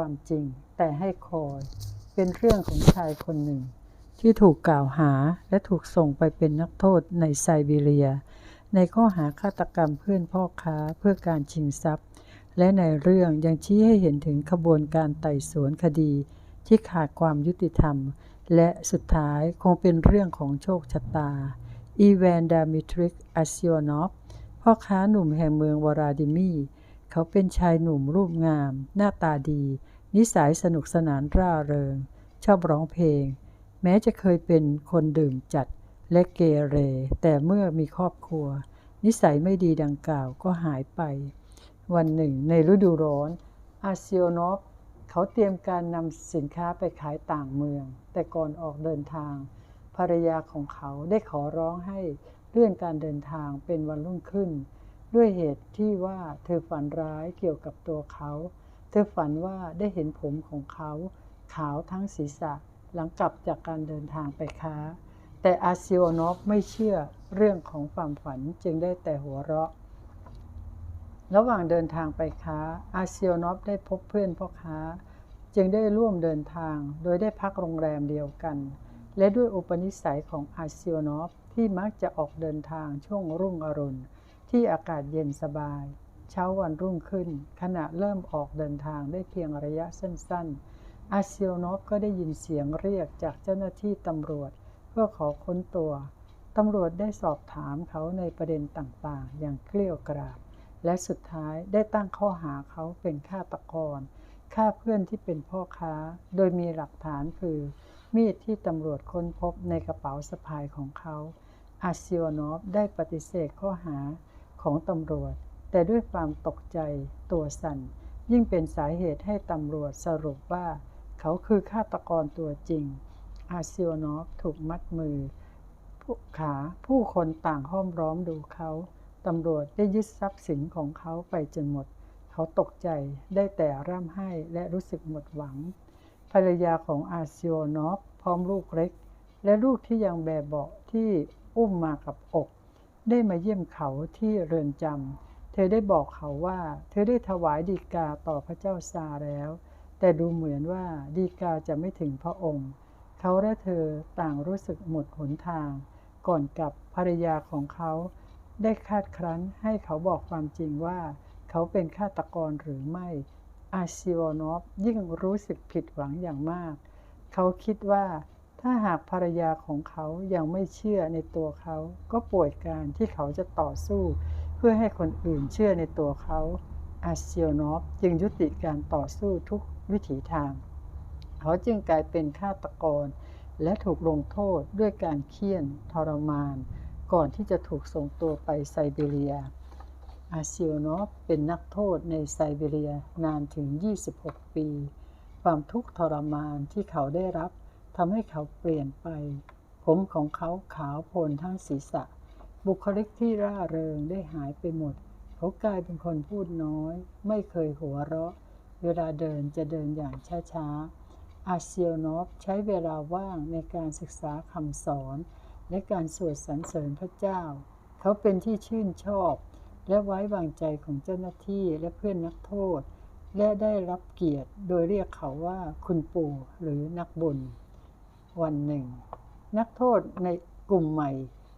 ความจริง แต่ให้คอย เป็นเรื่องของชายคนหนึ่ง ที่ถูกกล่าวหาและถูกส่งไปเป็นนักโทษในไซบีเรีย ในข้อหาฆาตกรรมเพื่อนพ่อค้าเพื่อการชิงทรัพย์ และในเรื่องยังชี้ให้เห็นถึงขบวนการไต่สวนคดี ที่ขาดความยุติธรรม และสุดท้ายคงเป็นเรื่องของโชคชะตา อีแวนดามิทริกอาซิโอนอฟพ่อค้าหนุ่มแห่งเมืองวราดิมี เขาเป็นชายหนุ่มรูปงาม หน้าตาดี นิสัยสนุกสนานร่าเริง ชอบร้องเพลง แม้จะเคยเป็นคนดื่มจัดและเกเร แต่เมื่อมีครอบครัว นิสัยไม่ดีดังกล่าวก็หายไป วันหนึ่ง ในฤดูร้อน อาเซิโอนอฟเขาเตรียมการนำสินค้าไปขายต่างเมือง แต่ก่อนออกเดินทาง ภรรยาของเขาได้ขอร้องให้เลื่อนการเดินทางเป็นวันรุ่งขึ้น ด้วยเหตุที่ว่าเธอฝันร้ายเกี่ยวกับตัวเขา เธอฝันว่าได้เห็นผมของเขา ขาวทั้งศีรษะหลังกลับจากการเดินทางไปค้า แต่อาซิโอนอฟไม่เชื่อเรื่องของความฝันจึงได้แต่หัวเราะ ระหว่างเดินทางไปค้า อาซิโอนอฟได้พบเพื่อนพ่อค้า จึงได้ร่วมเดินทาง โดยได้พักโรงแรมเดียวกัน และด้วยอุปนิสัยของอาซิโอนอฟที่มักจะออกเดินทางช่วงรุ่งอรุณ ที่อากาศเย็นสบาย เช้าวันรุ่งขึ้น ขณะเริ่มออกเดินทางได้เพียงระยะสั้นๆ อาเซิโอนอฟก็ได้ยินเสียงเรียกจากเจ้าหน้าที่ตำรวจ เพื่อขอค้นตัว ตำรวจได้สอบถามเขาในประเด็นต่างๆ อย่างเกลี้ยวกราดและสุดท้ายได้ตั้งข้อหาเขาเป็นฆาตกรฆ่าเพื่อนที่เป็นพ่อค้า โดยมีหลักฐานคือ มีดที่ตำรวจค้นพบในกระเป๋าสะพายของเขา อาซิโอนอฟได้ปฏิเสธข้อหา ของตำรวจ แต่ด้วยความตกใจตัวสั่น ยิ่งเป็นสาเหตุให้ตำรวจสรุปว่า เขาคือฆาตกรตัวจริง อาซิโอนอฟถูกมัดมือผู้ขาผู้คนต่างห้อมร้อมดูเขาตำรวจได้ยึดทรัพย์สินของเขาไปจนหมด เขาตกใจได้แต่ร่ำไห้และรู้สึกหมดหวัง ภรรยาของอาซิโอนอฟพร้อมลูกเล็ก และลูกที่ยังแบบเบาะที่อุ้มมากับอก ได้มาเยี่ยมเขาที่เรือนจำ เธอได้บอกเขาว่า เธอได้ถวายดีกาต่อพระเจ้าซาแล้ว แต่ดูเหมือนว่าดีกาจะไม่ถึงพระองค์ เขาและเธอต่างรู้สึกหมดหนทาง ก่อนกับภรรยาของเขา ได้คาดครั้นให้เขาบอกความจริงว่า เขาเป็นฆาตกรหรือไม่ อาซิโอนอฟยิ่งรู้สึกผิดหวังอย่างมาก เขาคิดว่า ถ้าหากภรรยาของเขายังไม่เชื่อในตัวเขา ก็ป่วยการที่เขาจะต่อสู้ เพื่อให้คนอื่นเชื่อในตัวเขาอาซิโอนอฟจึงยุติการต่อสู้ทุกวิถีทาง เขาจึงกลายเป็นฆาตกร และถูกลงโทษด้วยการเคี่ยนทรมาน ก่อนที่จะถูกส่งตัวไปไซบีเรีย อาซิโอนอฟเป็นนักโทษในไซบีเรียนานถึง 26 ปี ความทุกข์ทรมานที่เขาได้รับ ทำให้เขาเปลี่ยนไป ผมของเขาขาวโพลนทั้งศีรษะ บุคลิกที่ร่าเริงได้หายไปหมด เขากลายเป็นคนพูดน้อย ไม่เคยหัวเราะ เวลาเดินจะเดินอย่างช้าๆ อาเซียนอฟใช้เวลาว่างในการศึกษาคำสอน และการสวดสรรเสริญพระเจ้า เขาเป็นที่ชื่นชอบ และไว้วางใจของเจ้าหน้าที่และเพื่อนนักโทษและได้รับเกียรติโดยเรียกเขาว่าคุณปู่หรือนักบุญ วันหนึ่ง นักโทษในกลุ่มใหม่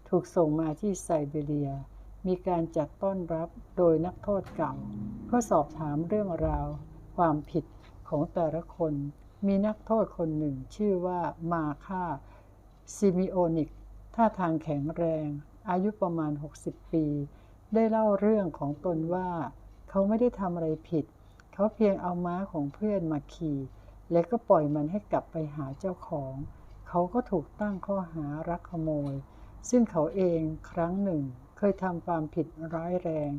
ถูกส่งมาที่ไซบีเรีย มีการจัดต้อนรับโดยนักโทษเก่า เพื่อสอบถามเรื่องราว ความผิดของแต่ละคน มีนักโทษคนหนึ่งชื่อว่ามาค่าซิมิโอนิกท่าทางแข็งแรง อายุประมาณ 60 ปี ได้เล่าเรื่องของตนว่า เขาไม่ได้ทำอะไรผิด เขาเพียงเอาม้าของเพื่อนมาขี่ และก็ปล่อยมันให้กลับไปหาเจ้าของ เขาก็ถูกตั้งข้อหารักขโมย ซึ่งเขาเองครั้งหนึ่งเคยทำความผิดร้ายแรง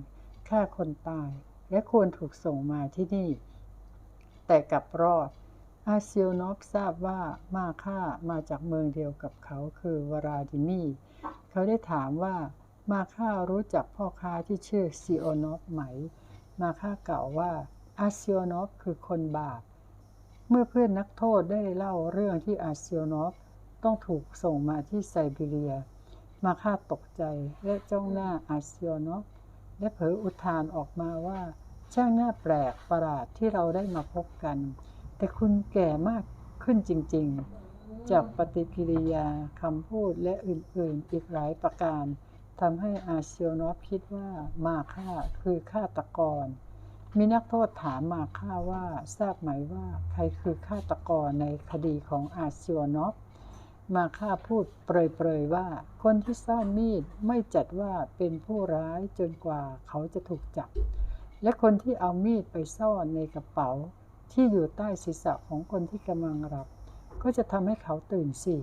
ฆ่าคนตาย และควรถูกส่งมาที่นี่ แต่กลับรอด อาเซิโอนอฟทราบว่ามาค่ามาจากเมืองเดียวกับเขาคือวราดิมีเขาได้ถามว่ามาค่ารู้จักพ่อค้าที่ชื่อซิโอนอฟไหม มาค่ากล่าวว่าอาเซิโอนอฟคือคนบาป เมื่อเพื่อนนักโทษได้เล่าเรื่องที่อาเซิโอนอฟต้องถูกส่งมาที่ไซบีเรีย มาค่าตกใจและจ้องหน้าอาเซิโอนอฟและเผยอุทานออกมาว่า ช่างหน่าแปลกประหลาดที่เราได้มาพบกัน แต่คุณแก่มากขึ้นจริง ๆ จากปฏิกิริยาคำพูดและอื่นๆ อีกหลายประการทำให้อาเซียนอฟคิดว่ามาค่าคือฆาตกร มีนักโทษถามมาค่าว่าทราบไหมว่าใครคือฆาตกรในคดีของอาเซียนอฟมาค่าพูดเปรยๆว่า คนที่ซ่อนมีดไม่จัดว่าเป็นผู้ร้ายจนกว่าเขาจะถูกจับ และคนที่เอามีดไปซ่อนในกระเป๋า ที่อยู่ใต้ศีรษะของคนที่กำลังหลับ ก็จะทำให้เขาตื่นสิ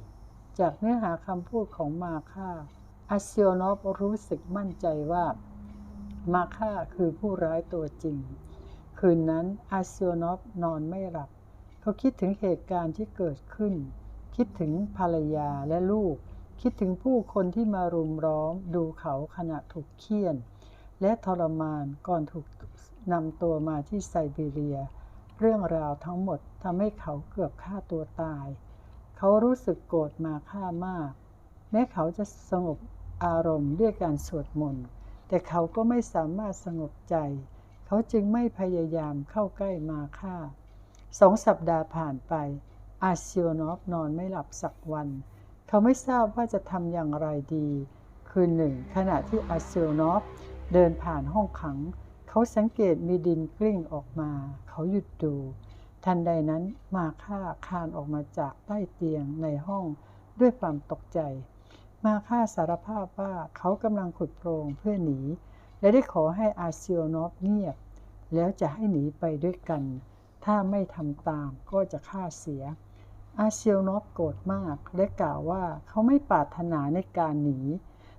จากเนื้อหาคำพูดของมาค่าอาเซียนอฟรู้สึกมั่นใจว่า มาค่าคือผู้ร้ายตัวจริง คืนนั้นอาเซียนอฟนอนไม่หลับ เขาคิดถึงเหตุการณ์ที่เกิดขึ้น คิดถึงภรรยาและลูก คิดถึงผู้คนที่มารุมร้อมดูเขาขณะถูกเคี่ยน และทรมานก่อนถูกนำตัวมาที่ไซบีเรีย เรื่องราวทั้งหมดทำให้เขาเกือบฆ่าตัวตาย เขารู้สึกโกรธมาค่ามาก แม้เขาจะสงบอารมณ์ด้วยการสวดมนต์ แต่เขาก็ไม่สามารถสงบใจ เขาจึงไม่พยายามเข้าใกล้มาค่าสองสัปดาห์ผ่านไป อาเซียนอฟนอนไม่หลับสักวัน เขาไม่ทราบว่าจะทำอย่างไรดี คืนหนึ่ง ขณะที่อาเซียนอฟเดินผ่านห้องขัง เขาสังเกตมีดินกลิ้งออกมา เขาหยุดดู ทันใดนั้นมาค่าคานออกมาจากใต้เตียงในห้องด้วยความตกใจ มาค่าสารภาพว่าเขากำลังขุดโพรงเพื่อหนี และได้ขอให้อาเซียนอฟเงียบ แล้วจะให้หนีไปด้วยกัน ถ้าไม่ทำตามก็จะฆ่าเสีย อาเซียนอฟโกรธมากและกล่าวว่าเขาไม่ปรารถนาในการหนี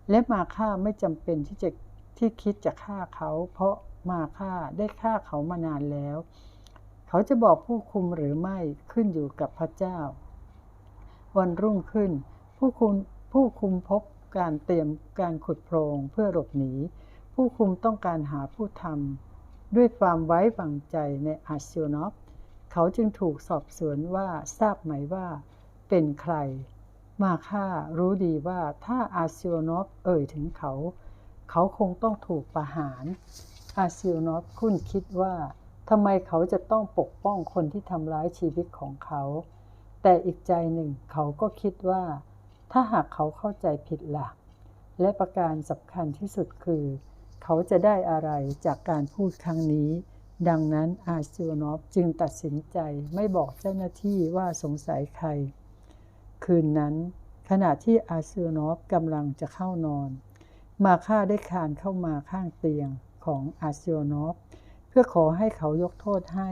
และมาค่าไม่จำเป็นที่จะที่คิดจะฆ่าเขา เพราะมาค่าได้ฆ่าเขามานานแล้ว เขาจะบอกผู้คุมหรือไม่ขึ้นอยู่กับพระเจ้า วันรุ่งขึ้นผู้คุม ผู้คุมพบการเตรียมการขุดโพรงเพื่อหลบหนี ผู้คุมต้องการหาผู้ทำด้วยความไว้วางใจในอาเซียนอฟเขาจึงถูกสอบสวนว่าทราบไหมว่า เป็นใคร มาค่ารู้ดีว่าถ้าอาเซียนอฟเอ่ยถึงเขา เขาคงต้องถูกประหาร อาเซียนอฟคุ้นคิดว่าทำไมเขาจะต้องปกป้องคนที่ทำร้ายชีวิตของเขา แต่อีกใจหนึ่งเขาก็คิดว่า ถ้าหากเขาเข้าใจผิดละ่ะ และประการสำคัญที่สุดคือ เขาจะได้อะไรจากการพูดครั้งนี้ ดังนั้นอาเซียนอฟจึงตัดสินใจไม่บอกเจ้าหน้าที่ว่าสงสัยใคร คืนนั้น ขณะที่อาเซียนอฟกำลังจะเข้านอน มาค่าได้คานเข้ามาข้างเตียงของอาเซียนอฟเพื่อขอให้เขายกโทษให้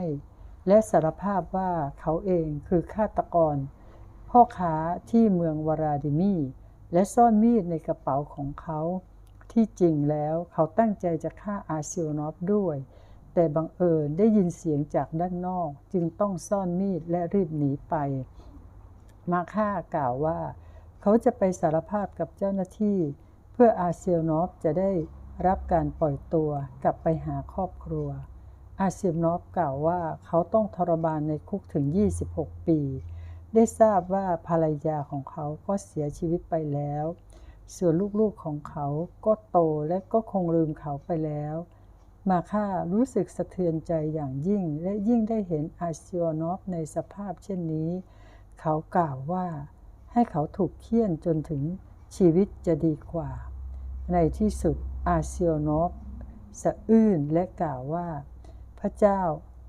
และสารภาพว่าเขาเองคือฆาตกร พ่อค้าที่เมืองวาราดิมีและซ่อนมีดในกระเป๋าของเขา ที่จริงแล้วเขาตั้งใจจะฆ่าอาเซียนอฟด้วย แต่บังเอิญได้ยินเสียงจากด้านนอก จึงต้องซ่อนมีดและรีบหนีไป มาค่ากล่าวว่า เขาจะไปสารภาพกับเจ้าหน้าที่ เพื่ออาเซียนอฟจะได้รับการปล่อยตัวกลับไปหาครอบครัว อาเซียนอฟกล่าวว่าเขาต้องทรมานในคุกถึง 26 ปี ได้ทราบว่าภรรยาของเขาก็เสียชีวิตไปแล้ว ส่วนลูกๆของเขาก็โตและก็คงลืมเขาไปแล้ว มาค่ารู้สึกสะเทือนใจอย่างยิ่ง และยิ่งได้เห็นอาเซียนอฟในสภาพเช่นนี้ เขากล่าวว่าให้เขาถูกเคี่ยนจนถึงชีวิตจะดีกว่า ในที่สุดอาเซียนอฟสะอื้นและกล่าวว่า พระเจ้า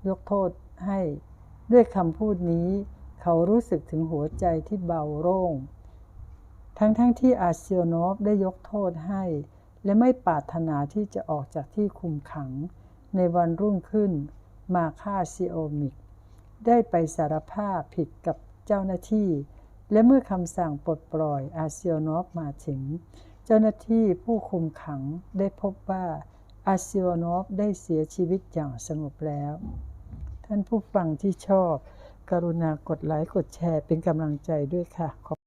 ยกโทษให้ด้วยคำพูดนี้ เขารู้สึกถึงหัวใจที่เบาโล่ง ทั้งๆทที่อาเซียนอฟได้ยกโทษให้ และไม่ปรารถนาที่จะออกจากที่คุมขัง ในวันรุ่งขึ้น มาค่าซิโอมิก ได้ไปสารภาพผิดกับเจ้าหน้าที่ และเมื่อคำสั่งปลดปล่อยอาเซียนอฟมาถึง เจ้าหน้าที่ผู้คุมขังได้พบว่าอาเซียนอฟได้เสียชีวิตอย่างสงบแล้ว ท่านผู้ฟังที่ชอบ กรุณากดไลค์กดแชร์เป็นกำลังใจด้วยค่ะ